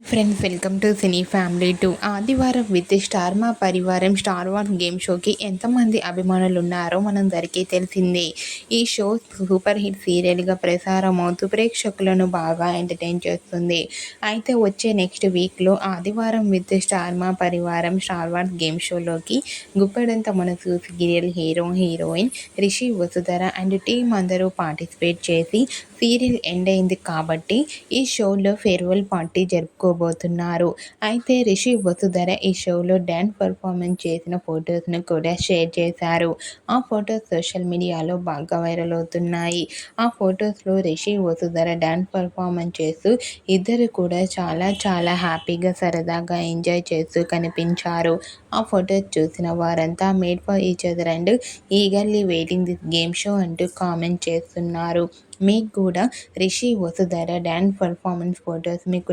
Friends welcome to cine family two Aadivaram with star Maa Parivaram star war game షోకి ఎంతమంది అభిమానులు ఉన్నారో మనం మనందరికీ తెలిసిందే. ఈ షో సూపర్ హిట్ సీరియల్గా ప్రసారం అవుతూ ప్రేక్షకులను బాగా ఎంటర్టైన్ చేస్తుంది. అయితే వచ్చే నెక్స్ట్ వీక్లో ఆదివారం with Star Maa Parivaram Star War game షోలోకి Guppedantha Manasu serial hero heroine Rishi Vasudhara and team అందరూ పార్టిసిపేట్ చేసి సీరియల్ ఎండ్ అయింది కాబట్టి ఈ షోలో ఫేర్వెల్ పార్టీ జరుపుకో జరుపుకోబోతున్నారు అయితే రిషి వసుధర ఈ షోలో డ్యాన్స్ పర్ఫార్మెన్స్ చేసిన ఫొటోస్ను కూడా షేర్ చేశారు. ఆ ఫొటోస్ సోషల్ మీడియాలో బాగా వైరల్ అవుతున్నాయి. ఆ ఫొటోస్లో రిషి వసుధర డ్యాన్స్ పర్ఫార్మెన్స్ చేస్తూ ఇద్దరు కూడా చాలా చాలా హ్యాపీగా సరదాగా ఎంజాయ్ చేస్తూ కనిపించారు. ఆ ఫొటోస్ చూసిన వారంతా made for each other and eagerly waiting this game show అంటూ కామెంట్ చేస్తున్నారు. మీకు కూడా Rishi Vasudhara dance performance photos మీకు